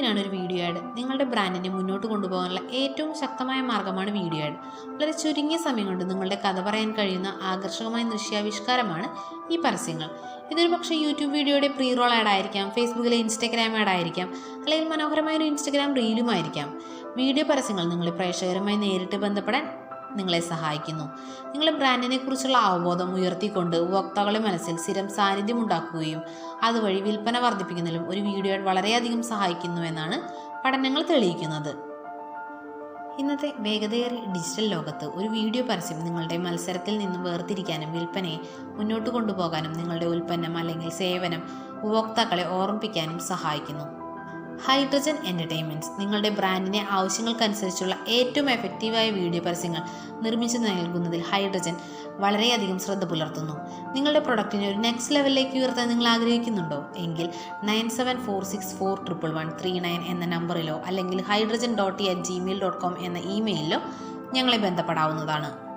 എന്തിനാണ് ഒരു video add നിങ്ങളുടെ ബ്രാൻഡിനെ മുന്നോട്ട് കൊണ്ടുപോകാനുള്ള ഏറ്റവും ശക്തമായ മാർഗമാണ് വീഡിയോ ആഡ് വളരെ ചുരുങ്ങിയ സമയം കൊണ്ട് നിങ്ങളുടെ കഥ പറയാൻ കഴിയുന്ന ആകർഷകമായ ദൃശ്യാവിഷ്കാരമാണ് ഈ പരസ്യങ്ങൾ. ഇതൊരു പക്ഷേ യൂട്യൂബ് വീഡിയോയുടെ പ്രീ റോൾ ആഡ് ആയിരിക്കാം ഫേസ്ബുക്കിലെ ഇൻസ്റ്റാഗ്രാം ആഡ് ആയിരിക്കാം അല്ലെങ്കിൽ മനോഹരമായ ഒരു ഇൻസ്റ്റാഗ്രാം റീലുമായിരിക്കാം വീഡിയോ പരസ്യങ്ങൾ നിങ്ങളെ പ്രേക്ഷകരുമായി നേരിട്ട് ബന്ധപ്പെടാൻ നിങ്ങളെ സഹായിക്കുന്നു. നിങ്ങളുടെ ബ്രാൻഡിനെ കുറിച്ചുള്ള അവബോധം ഉയർത്തിക്കൊണ്ട് ഉപഭോക്താക്കളുടെ മനസ്സിൽ സ്ഥിരം സാന്നിധ്യം ഉണ്ടാക്കുകയും അതുവഴി വിൽപ്പന വർദ്ധിപ്പിക്കുന്നതിലും ഒരു വീഡിയോ വളരെയധികം വളരെയധികം സഹായിക്കുന്നുവെന്നാണ് പഠനങ്ങൾ തെളിയിക്കുന്നത്. ഇന്നത്തെ വേഗതയേറിയ ഡിജിറ്റൽ ലോകത്ത് ഒരു വീഡിയോ പരസ്യം നിങ്ങളുടെ മത്സരത്തിൽ നിന്നും വേർതിരിക്കാനും വിൽപ്പനയെ മുന്നോട്ട് കൊണ്ടുപോകാനും നിങ്ങളുടെ ഉൽപ്പന്നം അല്ലെങ്കിൽ സേവനം ഉപഭോക്താക്കളെ ഓർമ്മിപ്പിക്കാനും സഹായിക്കുന്നു. ഹൈഡ്രജൻ എന്റർടൈൻമെന്റ്സ് നിങ്ങളുടെ ബ്രാൻഡിനെ ആവശ്യങ്ങൾക്കനുസരിച്ചുള്ള ഏറ്റവും എഫക്റ്റീവായ വീഡിയോ പരസ്യങ്ങൾ നിർമ്മിച്ചു നൽകുന്നതിൽ ഹൈഡ്രജൻ വളരെയധികം ശ്രദ്ധ പുലർത്തുന്നു. നിങ്ങളുടെ പ്രൊഡക്റ്റിനെ ഒരു നെക്സ്റ്റ് ലെവലിലേക്ക് ഉയർത്താൻ നിങ്ങൾ ആഗ്രഹിക്കുന്നുണ്ടോ? എങ്കിൽ nine seven four six four triple one three nine എന്ന നമ്പറിലോ അല്ലെങ്കിൽ hydrogen dot e at Gmail dot com എന്ന ഇമെയിലിലോ ഞങ്ങളെ ബന്ധപ്പെടാവുന്നതാണ്.